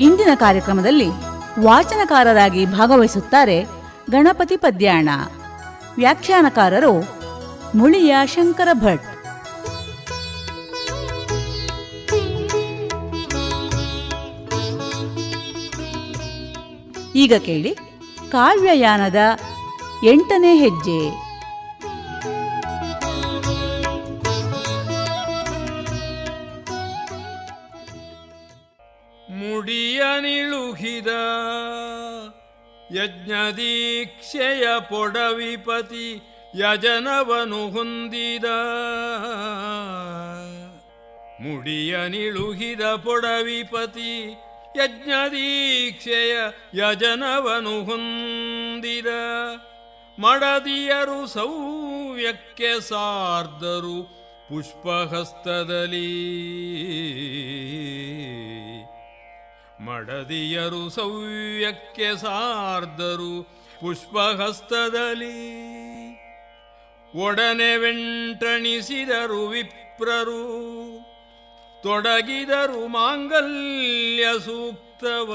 ಇಂದಿನ ಕಾರ್ಯಕ್ರಮದಲ್ಲಿ ವಾಚನಕಾರರಾಗಿ ಭಾಗವಹಿಸುತ್ತಾರೆ ಗಣಪತಿ ಪದ್ಯಾಣ. ವ್ಯಾಖ್ಯಾನಕಾರರು ಮುಳಿಯ ಶಂಕರ ಭಟ್. ಈಗ ಕೇಳಿ ಕಾವ್ಯಯಾನದ ಎಂಟನೇ ಹೆಜ್ಜೆ. ಮುಡಿಯ ನಿಳುಹಿದ ಯಜ್ಞದೀಕ್ಷೆಯ ಪೊಡವಿಪತಿ ಯಜನವನು ಹೊಂದಿದ. ಮುಡಿಯ ನಿಳುಹಿದ ಪೊಡವಿಪತಿ ಯಜ್ಞದೀಕ್ಷೆಯ ಯಜನವನು ಹೊಂದಿದ. ಮಡದಿಯರು ಸೌವ್ಯಕ್ಕೆ ಸಾರ್ದರು ಪುಷ್ಪಹಸ್ತದಲ್ಲಿ. ಮಡದಿಯರು ಸವ್ಯಕ್ಕೆ ಸಾರ್ದರು ಪುಷ್ಪಹಸ್ತದಲ್ಲಿ. ಒಡನೆ ವೆಂಟಣಿಸಿದರು ವಿಪ್ರರು, ತೊಡಗಿದರು ಮಾಂಗಲ್ಯ ಸೂಕ್ತವ.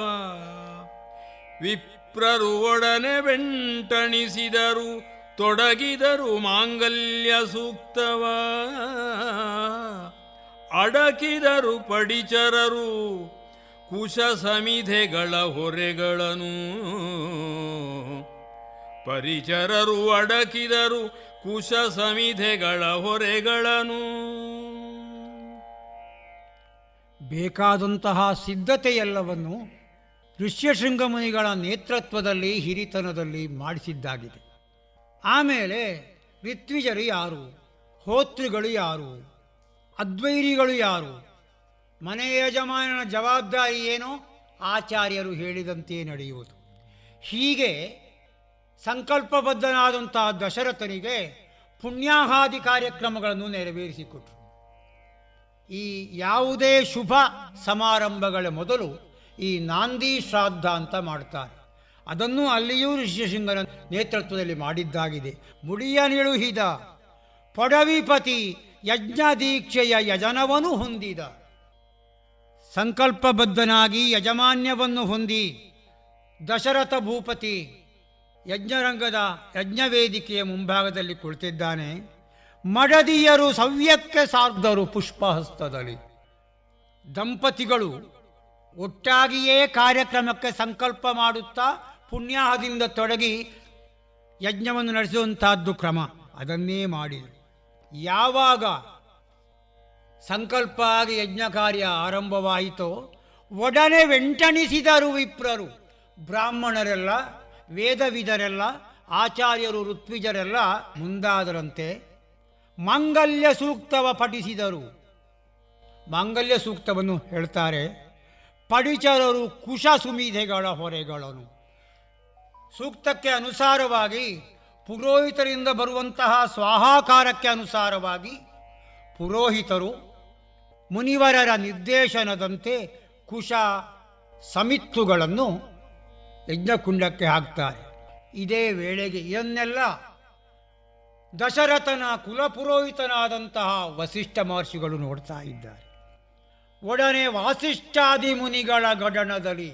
ವಿಪ್ರರು ಒಡನೆ ವೆಂಟಣಿಸಿದರು ತೊಡಗಿದರು ಮಾಂಗಲ್ಯ ಸೂಕ್ತವ. ಅಡಕಿದರು ಪಡಿಚರರು ಕುಶ ಸಮಿಧೆಗಳ ಹೊರೆಗಳನ್ನು ಪರಿಚರರು ಅಡಕಿದರು ಕುಶ ಸಮಿಧೆಗಳ ಹೊರೆಗಳನು. ಬೇಕಾದಂತಹ ಸಿದ್ಧತೆಯೆಲ್ಲವನ್ನು ಋಷ್ಯಶೃಂಗಮುನಿಗಳ ನೇತೃತ್ವದಲ್ಲಿ ಹಿರಿತನದಲ್ಲಿ ಮಾಡಿಸಿದ್ದಾಗಿದೆ. ಆಮೇಲೆ ಋತ್ವಿಜರು ಯಾರು? ಹೋತೃಗಳು ಯಾರು? ಅದ್ವೈರಿಗಳು ಯಾರು? ಮನೆ ಯಜಮಾನನ ಜವಾಬ್ದಾರಿ ಏನೋ? ಆಚಾರ್ಯರು ಹೇಳಿದಂತೆ ನಡೆಯುವುದು. ಹೀಗೆ ಸಂಕಲ್ಪಬದ್ಧನಾದಂತಹ ದಶರಥನಿಗೆ ಪುಣ್ಯಾಹಾದಿ ಕಾರ್ಯಕ್ರಮಗಳನ್ನು ನೆರವೇರಿಸಿಕೊಟ್ರು. ಈ ಯಾವುದೇ ಶುಭ ಸಮಾರಂಭಗಳ ಮೊದಲು ಈ ನಾಂದಿ ಶ್ರಾದ್ದ ಅಂತ ಮಾಡ್ತಾರೆ. ಅದನ್ನು ಅಲ್ಲಿಯೂ ಋಷ್ಯಶೃಂಗನ ನೇತೃತ್ವದಲ್ಲಿ ಮಾಡಿದ್ದಾಗಿದೆ. ಮುಡಿಯ ನಿಳುಹಿದ ಪಡವಿಪತಿ ಯಜ್ಞ ದೀಕ್ಷೆಯ ಯಜನವನು ಹೊಂದಿದ. ಸಂಕಲ್ಪಬದ್ಧನಾಗಿ ಯಜಮಾನ್ಯವನ್ನು ಹೊಂದಿ ದಶರಥ ಭೂಪತಿ ಯಜ್ಞರಂಗದ ಯಜ್ಞವೇದಿಕೆಯ ಮುಂಭಾಗದಲ್ಲಿ ಕುಳಿತಿದ್ದಾನೆ. ಮಡದಿಯರು ಸವ್ಯಕ್ಕೆ ಸಾರ್ಧರು ಪುಷ್ಪಹಸ್ತದಲ್ಲಿ. ದಂಪತಿಗಳು ಒಟ್ಟಾಗಿಯೇ ಕಾರ್ಯಕ್ರಮಕ್ಕೆ ಸಂಕಲ್ಪ ಮಾಡುತ್ತಾ ಪುಣ್ಯಾಹದಿಂದ ತೊಡಗಿ ಯಜ್ಞವನ್ನು ನಡೆಸುವಂತಹದ್ದು ಕ್ರಮ. ಅದನ್ನೇ ಮಾಡಿದರು ಯಾವಾಗ ಸಂಕಲ್ಪ ಆಗಿ ಯಜ್ಞ ಕಾರ್ಯ ಆರಂಭವಾಯಿತೋ, ಒಡನೆ ವೆಂಟಣಿಸಿದರು ವಿಪ್ರರು. ಬ್ರಾಹ್ಮಣರೆಲ್ಲ, ವೇದವಿದರೆಲ್ಲ, ಆಚಾರ್ಯರು ಋತ್ವಿಜರೆಲ್ಲ ಮುಂದಾದರಂತೆ ಮಾಂಗಲ್ಯ ಸೂಕ್ತವ ಪಠಿಸಿದರು. ಮಾಂಗಲ್ಯ ಸೂಕ್ತವನ್ನು ಹೇಳ್ತಾರೆ, ಪಡಿಚರರು ಕುಶ ಸುಮಿಧೆಗಳ ಹೊರೆಗಳನ್ನು. ಸೂಕ್ತಕ್ಕೆ ಅನುಸಾರವಾಗಿ, ಪುರೋಹಿತರಿಂದ ಬರುವಂತಹ ಸ್ವಾಹಾಕಾರಕ್ಕೆ ಅನುಸಾರವಾಗಿ ಪುರೋಹಿತರು ಮುನಿವರರ ನಿರ್ದೇಶನದಂತೆ ಕುಶ ಸಮಿತ್ತುಗಳನ್ನು ಯಜ್ಞಕುಂಡಕ್ಕೆ ಹಾಕ್ತಾರೆ. ಇದೇ ವೇಳೆಗೆ ಇದನ್ನೆಲ್ಲ ದಶರಥನ ಕುಲಪುರೋಹಿತನಾದಂತಹ ವಸಿಷ್ಠ ಮಹರ್ಷಿಗಳು ನೋಡ್ತಾ ಇದ್ದಾರೆ. ಒಡನೆ ವಾಸಿಷ್ಠಾದಿ ಮುನಿಗಳ ಗಡನದಲ್ಲಿ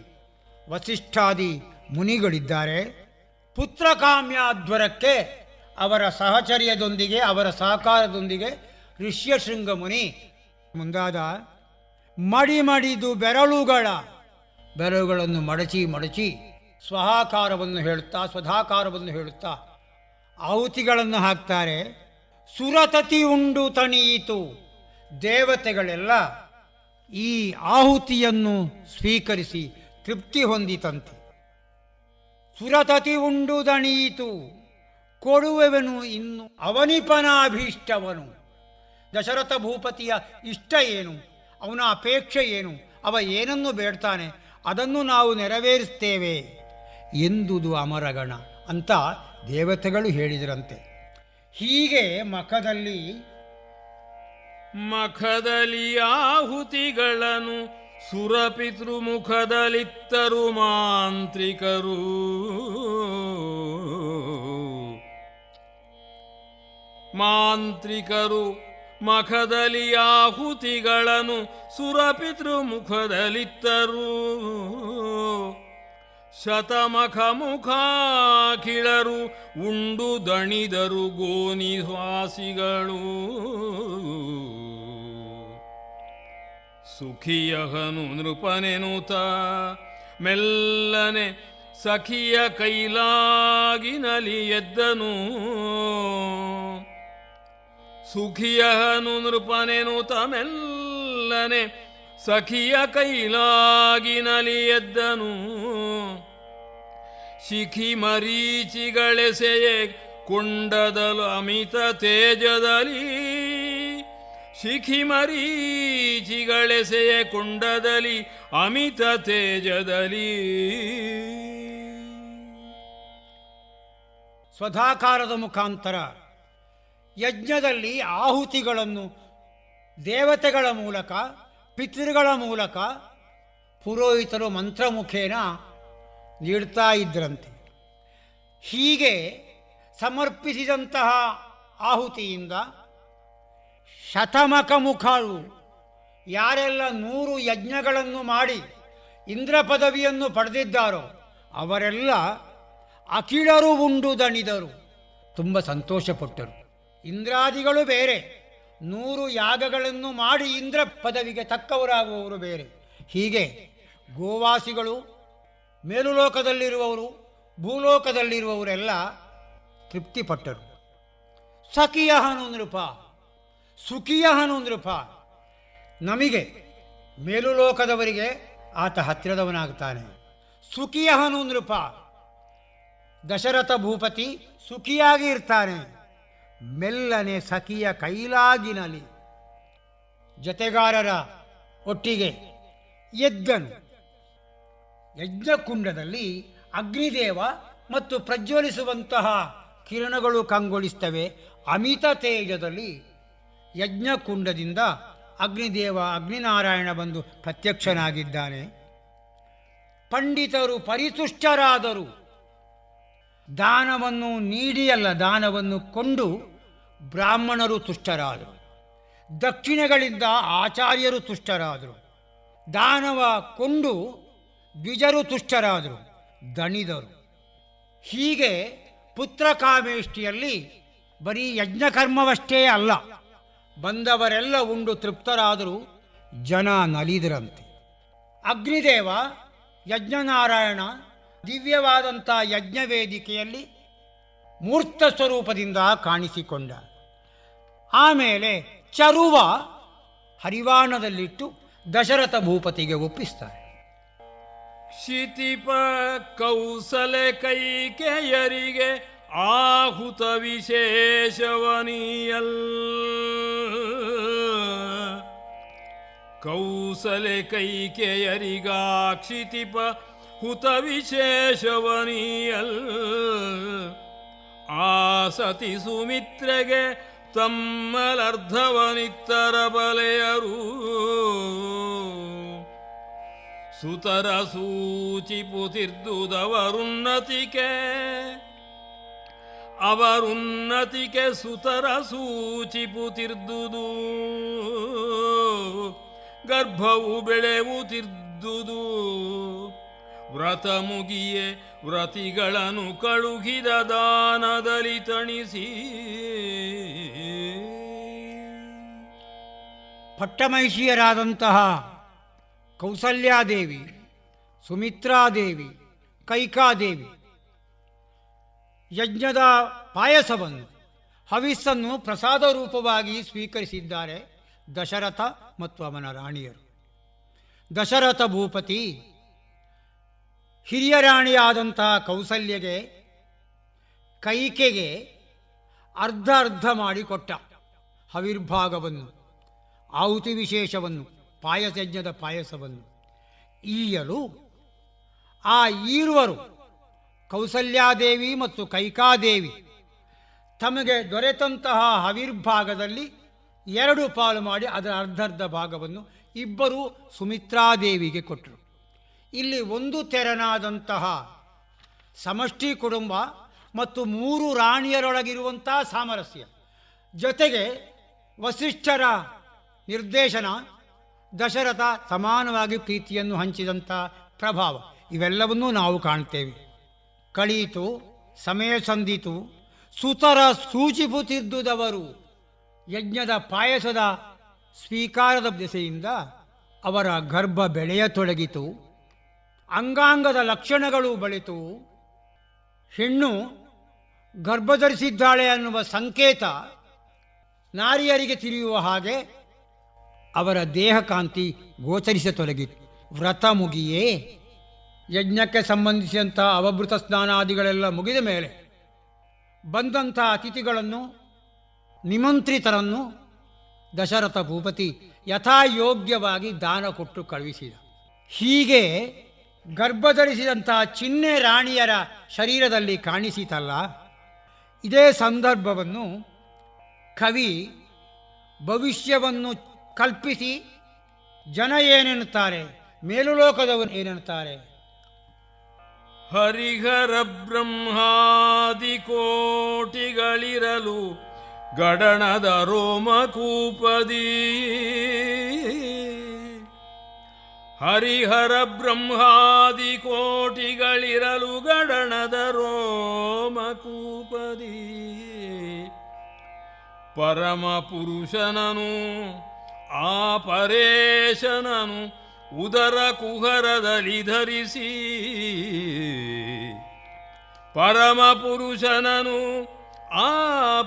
ವಸಿಷ್ಠಾದಿ ಮುನಿಗಳಿದ್ದಾರೆ. ಪುತ್ರಕಾಮ್ಯಾಧ್ವರಕ್ಕೆ ಅವರ ಸಹಚರ್ಯದೊಂದಿಗೆ, ಅವರ ಸಹಕಾರದೊಂದಿಗೆ ಋಷ್ಯಶೃಂಗ ಮುನಿ ಮುಂದಾದ ಮಡಿ ಮಡಿದು ಬೆರಳುಗಳ, ಬೆರಳುಗಳನ್ನು ಮಡಚಿ ಮಡಚಿ ಸ್ವಹಾಕಾರವನ್ನು ಹೇಳುತ್ತಾ, ಸ್ವಧಾಕಾರವನ್ನು ಹೇಳುತ್ತಾ ಆಹುತಿಗಳನ್ನು ಹಾಕ್ತಾರೆ. ಸುರತತಿ ಉಂಡು ತಣಿಯಿತು. ದೇವತೆಗಳೆಲ್ಲ ಈ ಆಹುತಿಯನ್ನು ಸ್ವೀಕರಿಸಿ ತೃಪ್ತಿ ಹೊಂದಿತಂತೆ. ಸುರತತಿ ಉಂಡು ದಣಿಯಿತು ಕೊಡುವೆವನು ಇನ್ನು ಅವನಿಪನಾಭೀಷ್ಟವನು. ದಶರಥ ಭೂಪತಿಯ ಇಷ್ಟ ಏನು? ಅವನ ಅಪೇಕ್ಷೆ ಏನು? ಅವ ಏನನ್ನು ಬೇಡ್ತಾನೆ? ಅದನ್ನು ನಾವು ನೆರವೇರಿಸ್ತೇವೆ ಎಂದುದು ಅಮರಗಣ ಅಂತ ದೇವತೆಗಳು ಹೇಳಿದರಂತೆ. ಹೀಗೆ ಮಖದಲ್ಲಿ ಮಖದಲ್ಲಿ ಆಹುತಿಗಳನ್ನು ಸುರಪಿತೃ ಮುಖದಲ್ಲಿತ್ತರು ಮಾಂತ್ರಿಕರು. ಮಾಂತ್ರಿಕರು ಮಖದಲ್ಲಿ ಆಹುತಿಗಳನ್ನು ಸುರಪಿತೃ ಮುಖದಲ್ಲಿತ್ತರು ಶತಮಖ ಮುಖಾಖಿಳರು ಉಂಡು ದಣಿದರು ಗೋನಿವಾಸಿಗಳು ಸುಖಿಯಹನು ನೃಪನೆನುತ ಮೆಲ್ಲನೆ ಸಖಿಯ ಕೈಲಾಗಿನಲಿ ಎದ್ದನು ಸುಖಿಯಹನು ನೃಪನೆನು ತಮೆಲ್ಲನೆ ಸಖಿಯ ಕೈಲಾಗಿನಲಿ ಎದ್ದನು ಶಿಖಿ ಮರೀಚಿಗಳೆಸೆಯೇ ಕೊಂಡದಲು ಅಮಿತ ತೇಜದಲ್ಲಿ. ಶಿಖಿ ಮರೀಚಿಗಳೆಸೆಯೇ ಕೊಂಡದಲ್ಲಿ ಅಮಿತ ತೇಜದಲ್ಲಿ. ಸ್ವಧಾಕಾರದ ಮುಖಾಂತರ ಯಜ್ಞದಲ್ಲಿ ಆಹುತಿಗಳನ್ನು ದೇವತೆಗಳ ಮೂಲಕ, ಪಿತೃಗಳ ಮೂಲಕ ಪುರೋಹಿತರು ಮಂತ್ರಮುಖೇನ ನೀಡ್ತಾ ಇದ್ರಂತೆ. ಹೀಗೆ ಸಮರ್ಪಿಸಿದಂತಹ ಆಹುತಿಯಿಂದ ಶತಮಕ ಮುಖರು ಯಾರೆಲ್ಲ ನೂರು ಯಜ್ಞಗಳನ್ನು ಮಾಡಿ ಇಂದ್ರ ಪದವಿಯನ್ನು ಪಡೆದಿದ್ದಾರೋ ಅವರೆಲ್ಲ ಅಖಿಳರು ಉಂಡು ದಣಿದರು. ತುಂಬ ಸಂತೋಷಪಟ್ಟರು. ಇಂದ್ರಾದಿಗಳು ಬೇರೆ. ನೂರು ಯಾಗಗಳನ್ನು ಮಾಡಿ ಇಂದ್ರ ಪದವಿಗೆ ತಕ್ಕವರಾಗುವವರು ಬೇರೆ. ಹೀಗೆ ಗೋವಾಸಿಗಳು, ಮೇಲುಲೋಕದಲ್ಲಿರುವವರು, ಭೂಲೋಕದಲ್ಲಿರುವವರೆಲ್ಲ ತೃಪ್ತಿಪಟ್ಟರು. ಸಖಿಯ ನೃಪ ಸುಖಿಯ ನೃಪ ನಮಗೆ ಮೇಲುಲೋಕದವರಿಗೆ ಆತ ಹತ್ತಿರದವನಾಗ್ತಾನೆ. ಸುಖಿಯ ನೃಪ ದಶರಥ ಭೂಪತಿ ಸುಖಿಯಾಗಿ ಇರ್ತಾನೆ. ಮೆಲ್ಲನೆ ಸಖಿಯ ಕೈಲಾಗಿನಲಿ. ಜತೆಗಾರರ ಒಟ್ಟಿಗೆ ಎದ್ದನು. ಯಜ್ಞಕುಂಡದಲ್ಲಿ ಅಗ್ನಿದೇವ ಮತ್ತು ಪ್ರಜ್ವಲಿಸುವಂತಹ ಕಿರಣಗಳು ಕಂಗೊಳಿಸ್ತವೆ. ಅಮಿತ ತೇಜದಲ್ಲಿ ಯಜ್ಞಕುಂಡದಿಂದ ಅಗ್ನಿದೇವ ಅಗ್ನಿನಾರಾಯಣ ಬಂದು ಪ್ರತ್ಯಕ್ಷನಾಗಿದ್ದಾನೆ. ಪಂಡಿತರು ಪರಿತುಷ್ಟರಾದರು. ದಾನವನ್ನು ನೀಡಿಯಲ್ಲ, ದಾನವನ್ನು ಕೊಂಡು ಬ್ರಾಹ್ಮಣರು ತುಷ್ಟರಾದರು. ದಕ್ಷಿಣಗಳಿಂದ ಆಚಾರ್ಯರು ತುಷ್ಟರಾದರು. ದಾನವ ಕೊಂಡು ದ್ವಿಜರು ತುಷ್ಟರಾದರು. ದಣಿದರು. ಹೀಗೆ ಪುತ್ರಕಾಮೇಷ್ಟಿಯಲ್ಲಿ ಬರೀ ಯಜ್ಞಕರ್ಮವಷ್ಟೇ ಅಲ್ಲ, ಬಂದವರೆಲ್ಲ ಉಂಡು ತೃಪ್ತರಾದರೂ ಜನ ನಲಿದರಂತೆ. ಅಗ್ನಿದೇವ, ಯಜ್ಞನಾರಾಯಣ ದಿವ್ಯವಾದಂಥ ಯಜ್ಞ ವೇದಿಕೆಯಲ್ಲಿ ಮೂರ್ತ ಸ್ವರೂಪದಿಂದ ಕಾಣಿಸಿಕೊಂಡ. ಆಮೇಲೆ ಚರುವ ಹರಿವಾಣದಲ್ಲಿಟ್ಟು ದಶರಥ ಭೂಪತಿಗೆ ಒಪ್ಪಿಸ್ತಾರೆ. ಕ್ಷಿತಿಪ ಕೌಸಲೆ ಕೈಕೆಯರಿಗೆ ಆಹುತ ವಿಶೇಷವನೀಯಲ್. ಕೌಸಲೆ ಕೈಕೆಯರಿಗಾಕ್ಷಿತಿಪ ಹುತ ವಿಶೇಷವನೀಯಲ್. ಆ ಸತಿ ಸುಮಿತ್ರೆಗೆ ತಮ್ಮಲರ್ಧವನಿತ್ತರ ಬಲೆಯರು ಸುತರ ಸೂಚಿಪುತಿರ್ದುದವರುನ್ನತಿಕೆ ಅವರುನ್ನತಿಕೆ ಸುತರ ಸೂಚಿಪುತಿರ್ದುದು ಗರ್ಭವು ಬೆಳೆವುತಿರ್ದುದು ವ್ರತ ಮುಗಿಯೆ ವ್ರತಿಗಳನ್ನು ಕಳುಹಿದ ದಾನದಲ್ಲಿ ತಣಿಸಿ. ಪಟ್ಟಮಹಿಷಿಯರಾದಂತಹ ಕೌಸಲ್ಯಾದೇವಿ, ಸುಮಿತ್ರಾದೇವಿ, ಕೈಕಾದೇವಿ, ಯಜ್ಞದ ಪಾಯಸವನ್ನು ಹವಿಸ್ಸನ್ನು ಪ್ರಸಾದ ರೂಪವಾಗಿ ಸ್ವೀಕರಿಸಿದ್ದಾರೆ ದಶರಥ ಮತ್ತು ಅವನ ರಾಣಿಯರು. ದಶರಥ ಭೂಪತಿ ಹಿರಿಯ ರಾಣಿಯಾದಂತಹ ಕೌಸಲ್ಯಗೆ ಕೈಕೆಗೆ ಅರ್ಧ ಅರ್ಧ ಮಾಡಿಕೊಟ್ಟ ಹವಿರ್ಭಾಗವನ್ನು. ಆಹುತಿ ವಿಶೇಷವನ್ನು, ಪಾಯಸಜ್ಞದ ಪಾಯಸವನ್ನು ಈಯಲು ಆ ಈರುವರು ಕೌಸಲ್ಯಾದೇವಿ ಮತ್ತು ಕೈಕಾದೇವಿ ತಮಗೆ ದೊರೆತಂತಹ ಹವಿರ್ಭಾಗದಲ್ಲಿ ಎರಡು ಪಾಲು ಮಾಡಿ ಅದರ ಅರ್ಧರ್ಧ ಭಾಗವನ್ನು ಇಬ್ಬರು ಸುಮಿತ್ರಾದೇವಿಗೆ ಕೊಟ್ಟರು. ಇಲ್ಲಿ ಒಂದು ತೆರನಾದಂತಹ ಸಮಷ್ಟಿ ಕುಟುಂಬ ಮತ್ತು ಮೂರು ರಾಣಿಯರೊಳಗಿರುವಂತಹ ಸಾಮರಸ್ಯ. ಜೊತೆಗೆ ವಸಿಷ್ಠರ ನಿರ್ದೇಶನ ದಶರಥ ಸಮಾನವಾಗಿ ಪ್ರೀತಿಯನ್ನು ಹಂಚಿದಂಥ ಪ್ರಭಾವ. ಇವೆಲ್ಲವನ್ನೂ ನಾವು ಕಾಣ್ತೇವೆ. ಕಳೀತು, ಸಮಯ ಸಂದಿತು, ಸುತರ ಸೂಚಿಪುತ್ತಿದ್ದುದವರು ಯಜ್ಞದ ಪಾಯಸದ ಸ್ವೀಕಾರದ ದೆಸೆಯಿಂದ ಅವರ ಗರ್ಭ ಬೆಳೆಯತೊಡಗಿತು. ಅಂಗಾಂಗದ ಲಕ್ಷಣಗಳು ಬೆಳೆತು. ಹೆಣ್ಣು ಗರ್ಭಧರಿಸಿದ್ದಾಳೆ ಅನ್ನುವ ಸಂಕೇತ ನಾರಿಯರಿಗೆ ತಿಳಿಯುವ ಹಾಗೆ ಅವರ ದೇಹಕಾಂತಿ ಗೋಚರಿಸತೊಡಗಿತು ವ್ರತ ಮುಗಿಯೇ? ಯಜ್ಞಕ್ಕೆ ಸಂಬಂಧಿಸಿದಂಥ ಅವಭೃತ ಸ್ನಾನಾದಿಗಳೆಲ್ಲ ಮುಗಿದ ಮೇಲೆ ಬಂದಂಥ ಅತಿಥಿಗಳನ್ನು, ನಿಮಂತ್ರಿತರನ್ನು ದಶರಥ ಭೂಪತಿ ಯಥಾಯೋಗ್ಯವಾಗಿ ದಾನ ಕೊಟ್ಟು ಕಳುಹಿಸಿದ. ಹೀಗೆ ಗರ್ಭಧರಿಸಿದಂಥ ಚಿಹ್ನೆ ರಾಣಿಯರ ಶರೀರದಲ್ಲಿ ಕಾಣಿಸಿತಲ್ಲ, ಇದೇ ಸಂದರ್ಭವನ್ನು ಕವಿ ಭವಿಷ್ಯವನ್ನು ಕಲ್ಪಿಸಿ, ಜನ ಏನೆನ್ನುತ್ತಾರೆ? ಮೇಲುಲೋಕದವರು ಏನೆನ್ನುತ್ತಾರೆ? ಹರಿಹರ ಬ್ರಹ್ಮಾದಿ ಕೋಟಿಗಳಿರಲು ಗಡಣದ ರೋಮಕೂಪದಿ. ಹರಿಹರ ಬ್ರಹ್ಮಾದಿ ಕೋಟಿಗಳಿರಲು ಗಡಣದ ರೋಮಕೂಪದಿ. ಪರಮ ಪುರುಷನನು ಆ ಪರೇಶನನು ಉದರ ಕುಹರದಲ್ಲಿ ಧರಿಸಿ ಪರಮ ಪುರುಷನನು ಆ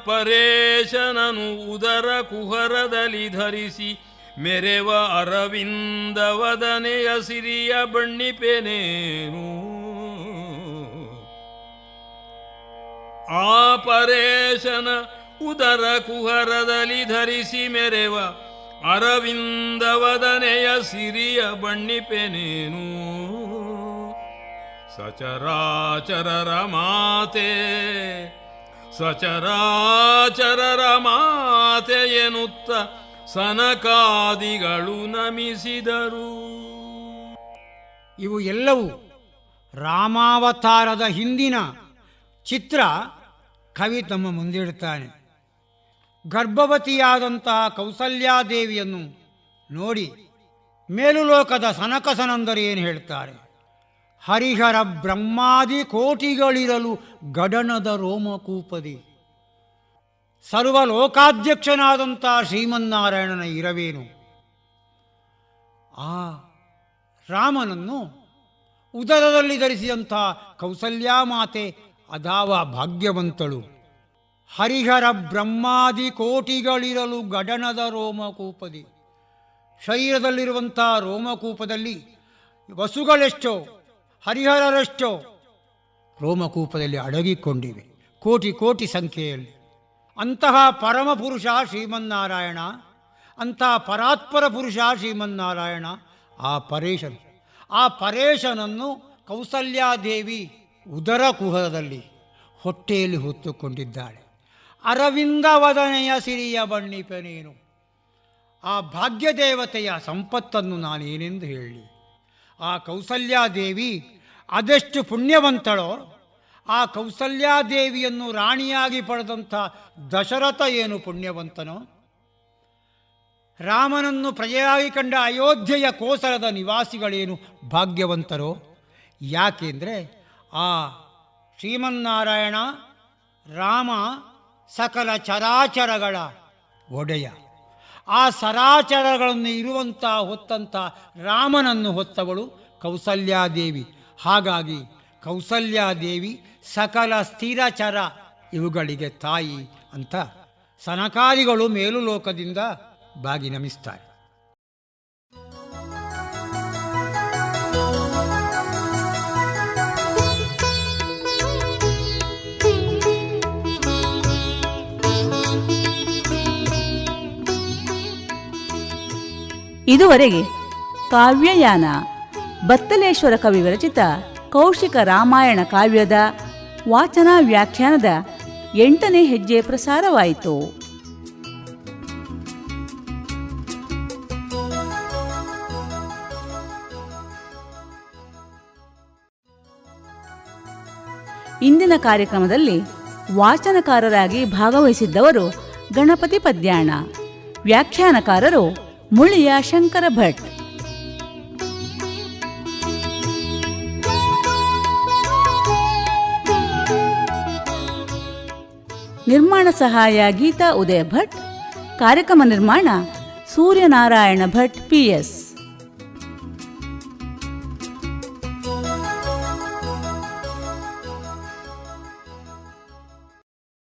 ಪರೇಶನನು ಉದರ ಕುಹರದಲ್ಲಿ ಧರಿಸಿ ಮೆರೆವ ಅರವಿಂದವದನೆಯ ಸಿರಿಯ ಬಣ್ಣಿಪೆನೇನು ಆ ಪರೇಶನ ಉದರ ಕುಹರದಲ್ಲಿ ಧರಿಸಿ ಮೆರೆವ ಅರವಿಂದ ವದನೆಯ ಸಿರಿಯ ಬಣ್ಣಿಪೆನೇನು ಸಚರಾಚರರ ಮಾತೆ ಸಚರಾಚರರ ಮಾತೆ ಎನ್ನುತ್ತ ಸನಕಾದಿಗಳು ನಮಿಸಿದರು. ಇವು ಎಲ್ಲವೂ ರಾಮಾವತಾರದ ಹಿಂದಿನ ಚಿತ್ರ ಕವಿ ತಮ್ಮ ಮುಂದಿಡುತ್ತಾನೆ. ಗರ್ಭವತಿಯಾದಂತಹ ಕೌಸಲ್ಯಾದೇವಿಯನ್ನು ನೋಡಿ ಮೇಲುಲೋಕದ ಸನಕಸನಂದರು ಏನು ಹೇಳ್ತಾರೆ? ಹರಿಹರ ಬ್ರಹ್ಮಾದಿ ಕೋಟಿಗಳಿರಲು ಗಡನದ ರೋಮಕೂಪದಿ. ಸರ್ವ ಲೋಕಾಧ್ಯಕ್ಷನಾದಂಥ ಶ್ರೀಮನ್ನಾರಾಯಣನ ಇರವೇನು? ಆ ರಾಮನನ್ನು ಉದರದಲ್ಲಿ ಧರಿಸಿದಂಥ ಕೌಸಲ್ಯಾ ಮಾತೆ ಅದಾವ ಭಾಗ್ಯವಂತಳು. ಹರಿಹರ ಬ್ರಹ್ಮಾದಿ ಕೋಟಿಗಳಿರಲು ಗಡನದ ರೋಮಕೂಪದಿ. ಶರೀರದಲ್ಲಿರುವಂಥ ರೋಮಕೂಪದಲ್ಲಿ ವಸುಗಳೆಷ್ಟೋ, ಹರಿಹರರೆಷ್ಟೋ ರೋಮಕೂಪದಲ್ಲಿ ಅಡಗಿಕೊಂಡಿವೆ, ಕೋಟಿ ಕೋಟಿ ಸಂಖ್ಯೆಯಲ್ಲಿ. ಅಂತಹ ಪರಮಪುರುಷ ಶ್ರೀಮನ್ನಾರಾಯಣ, ಅಂತಹ ಪರಾತ್ಪರ ಪುರುಷ ಶ್ರೀಮನ್ನಾರಾಯಣ ಆ ಪರೇಶನು. ಆ ಪರೇಶನನ್ನು ಕೌಸಲ್ಯಾದೇವಿ ಉದರ ಕುಹರದಲ್ಲಿ ಹೊಟ್ಟೆಯಲ್ಲಿ ಹೊತ್ತುಕೊಂಡಿದ್ದಾಳೆ. ಅರವಿಂದ ವದನೆಯ ಸಿರಿಯ ಬಣ್ಣಿಪನೇನು ಆ ಭಾಗ್ಯದೇವತೆಯ ಸಂಪತ್ತನ್ನು ನಾನೇನೆಂದು ಹೇಳಿ. ಆ ಕೌಸಲ್ಯಾದೇವಿ ಅದೆಷ್ಟು ಪುಣ್ಯವಂತಳೋ, ಆ ಕೌಸಲ್ಯಾದೇವಿಯನ್ನು ರಾಣಿಯಾಗಿ ಪಡೆದಂಥ ದಶರಥ ಏನು ಪುಣ್ಯವಂತನೋ? ರಾಮನನ್ನು ಪ್ರಜೆಯಾಗಿ ಕಂಡ ಅಯೋಧ್ಯೆಯ ಕೋಸಲದ ನಿವಾಸಿಗಳೇನು ಭಾಗ್ಯವಂತರೋ? ಯಾಕೆಂದರೆ ಆ ಶ್ರೀಮನ್ನಾರಾಯಣ, ರಾಮ ಸಕಲ ಚರಾಚರಗಳ ಒಡೆಯ. ಆ ಸರಾಚರಗಳನ್ನು ಇರುವಂಥ ಹೊತ್ತಂಥ ರಾಮನನ್ನು ಹೊತ್ತವಳು ಕೌಸಲ್ಯಾದೇವಿ. ಹಾಗಾಗಿ ಕೌಸಲ್ಯಾದೇವಿ ಸಕಲ ಸ್ಥಿರಚರ ಇವುಗಳಿಗೆ ತಾಯಿ ಅಂತ ಸನಕಾದಿಗಳು ಮೇಲು ಲೋಕದಿಂದ ಬಾಗಿ ನಮಿಸ್ತಾರೆ. ಇದುವರೆಗೆ ಕಾವ್ಯಯಾನ ಬತ್ತಲೇಶ್ವರ ಕವಿ ವಿರಚಿತ ಕೌಶಿಕ ರಾಮಾಯಣ ಕಾವ್ಯದ ವಾಚನ ವ್ಯಾಖ್ಯಾನದ ಎಂಟನೇ ಹೆಜ್ಜೆ ಪ್ರಸಾರವಾಯಿತು. ಇಂದಿನ ಕಾರ್ಯಕ್ರಮದಲ್ಲಿ ವಾಚನಕಾರರಾಗಿ ಭಾಗವಹಿಸಿದ್ದವರು ಗಣಪತಿ ಪದ್ಯಾಣ. ವ್ಯಾಖ್ಯಾನಕಾರರು ಮುಳಿಯ ಶಂಕರ ಭಟ್. ನಿರ್ಮಾಣ ಸಹಾಯ ಗೀತಾ ಉದಯ ಭಟ್. ಕಾರ್ಯಕ್ರಮ ನಿರ್ಮಾಣ ಸೂರ್ಯನಾರಾಯಣ ಭಟ್ ಪಿಎಸ್